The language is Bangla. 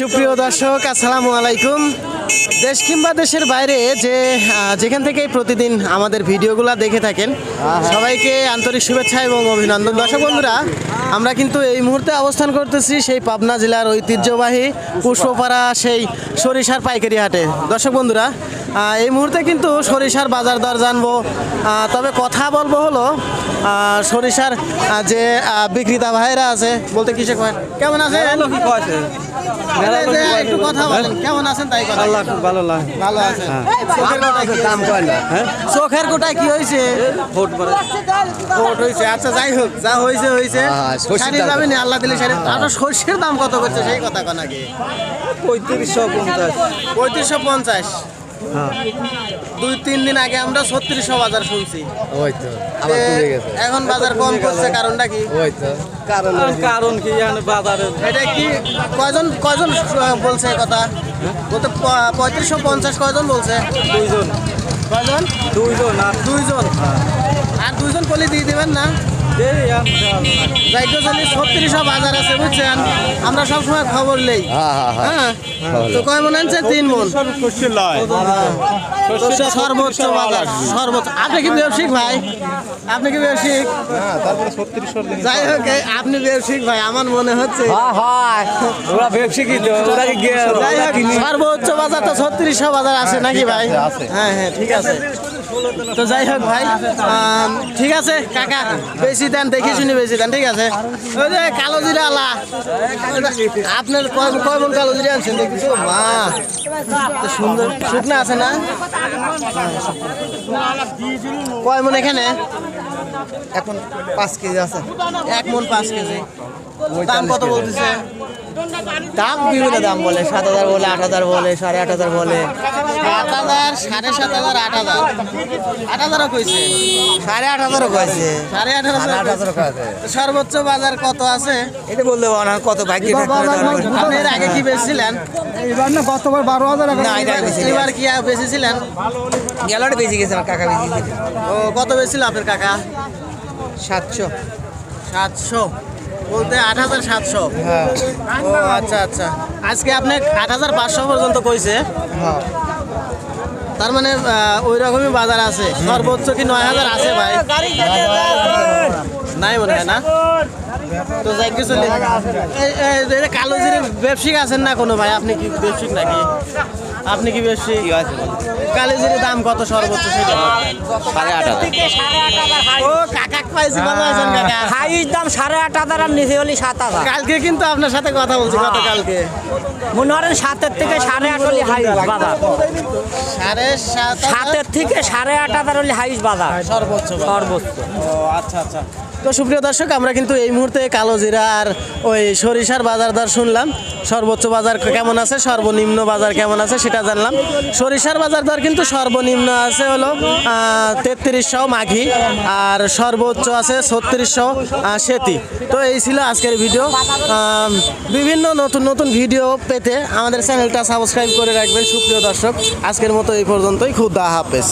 সুপ্রিয় দর্শক, আসসালামু আলাইকুম। দেশ কিংবা দেশের বাইরে যে যেখান থেকে প্রতিদিন আমাদের ভিডিওগুলো দেখে থাকেন, সবাইকে আন্তরিক শুভেচ্ছা এবং অভিনন্দন। দর্শক বন্ধুরা, আমরা কিন্তু এই মুহূর্তে অবস্থান করতেছি সেই পাবনা জেলার ঐতিহ্যবাহী পুষ্পপাড়া, সেই সরিষার পাইকারি হাটে। দর্শক বন্ধুরা এই মুহূর্তে কিন্তু সরিষার বাজার দর জানব। তবে কথা বলব হলো সরিষার যে বিক্রেতা ভাইরা আছে, বলতে কিসে কেমন আছে। একটু কথা বলেন কেমন আছেন তাই কথা? আল্লাহ খুব ভালো লাগে ভালো আছেন। চোখের কোটায় কি দাম হয়েছে? কয় না? হ্যাঁ? চোখের কোটায় কি হয়েছে? ভোট পরে ভোট হয়েছে আচ্ছা যাই হোক যা হয়েছে হয়েছে। হ্যাঁ, শাড়ি। আল্লাহ দিলে শাড়ি আপনার সর্ষের দাম কত করছে সেই কথা কন আগে? পঁয়ত্রিশশো পঞ্চাশ। পঁয়ত্রিশশো পঞ্চাশ। হ্যাঁ দুই তিন দিন আগে আমরা ছত্রিশশো বাজার শুনছি। ওই তো আবার কমে গেছে। এখন বাজার কম করছে কারণটা কি? ওই তো কারণ কারণ কি বাজারে? এটা কি কয়জন কয়জন বলছে কথা? বলতে পঁয়ত্রিশশো পঞ্চাশ কয়জন বলছে? দুইজন। কয়জন? দুইজন আর দুইজন। আর দুইজন কলি দিয়ে দেবেন না? যাইতে ছত্রিশশো বাজার আছে বুঝছেন? আমরা সবসময় খবর নেই। হ্যাঁ হ্যাঁ হ্যাঁ। হ্যাঁ? তো কয় মন আনছে? তিন মন। তো সর্বোচ্চ বাজার সর্বোচ্চ। আপনি কি ব্যবসায়িক ভাই? আপনি কি ব্যবসায়িক? যাই হোক আপনি ব্যবসায়িক ভাই আমার মনে হচ্ছে। হ্যাঁ সর্বোচ্চ বাজার তো ছত্রিশশো বাজার আছে নাকি ভাই? হ্যাঁ হ্যাঁ ঠিক আছে। তো যাই হোক ভাই ঠিক আছে, কাকা, বেশি দেন, দেখে শুনি বেশি দেন, ঠিক আছে? ওই যে কালো জিরা আলা। আপনার কয় মন কালো জিরা আনছেন দেখছ মা, তো সুন্দর, শুকনা আছে না? কয় মন এখানে? এখন পাঁচ কেজি আছে। এক মন পাঁচ কেজি। দাম কত বলতেছে? দাম বিভিন্ন দাম বলে সাত হাজার বলে আট হাজার বলে সাড়ে আট হাজার বলে। সাত হাজার সাড়ে সাত হাজার আট হাজার। আট হাজারও কইছে। সাড়ে আট হাজারও কয়েছে সাড়ে আট সাড়ে আট হাজার হাজারও কয়েছে সর্বোচ্চ বাজার কত আছে? এটা বলতে পারব না কত ভাগ্য আপনি এর আগে কি বেচছিলেন? এবার না গতবার বারো হাজার না এটা এবার কি বেচেছিলেন? গেলাটা বেশি গেছে আমার কাকা বেশি ও কত বেচছিল আপনার কাকা? সাতশো। সাতশো। বলতে আট হাজার সাতশো। হ্যাঁ। ও আচ্ছা আচ্ছা। আজকে আপনি আট হাজার পাঁচশো পর্যন্ত কইছে। হ্যাঁ। তার মানে ওই রকমই বাজার আছে। সর্বোচ্চ কি নয় হাজার আছে ভাই? নাই মনে হয় না? তো যাই কিছু কালো জিরে ব্যবসায়িক আছেন না কোনো ভাই? আপনি কি ব্যবসায়িক নাকি? আপনি কি ব্যবসায়িক কালো জিরে দাম কত সর্বোচ্চ সেটা? সাড়ে আট হাজার। ও কাকা পাইছি ভালো আছেন কাকা? হাইস দাম সাড়ে আট হাজার আর নিচে হলি সাত হাজার। কালকে কিন্তু আপনার সাথে কথা বলছি মনে করেন সাতের থেকে সাড়ে আট হলি হাইস বাজার। সাড়ে সাত সাতের থেকে সাড়ে আট হাজার হলি হাইস বাজার। সর্বোচ্চ সর্বোচ্চ। আচ্ছা আচ্ছা। তো সুপ্রিয় দর্শক আমরা কিন্তু এই মুহূর্তে কালো জিরা আর ওই সরিষার বাজার দর শুনলাম। সর্বোচ্চ বাজার কেমন আছে? সর্বনিম্ন বাজার কেমন আছে? সেটা জানলাম। সরিষার বাজার দর কিন্তু সর্বনিম্ন আছে হলো তেত্রিশশো মাঘি, আর সর্বোচ্চ আছে ছত্রিশশো সেতি। তো এই ছিল আজকের ভিডিও। বিভিন্ন নতুন নতুন ভিডিও পেতে আমাদের চ্যানেলটা সাবস্ক্রাইব করে রাখবেন। সুপ্রিয় দর্শক, আজকের মতো এই পর্যন্তই। খুব দা হাফেজ।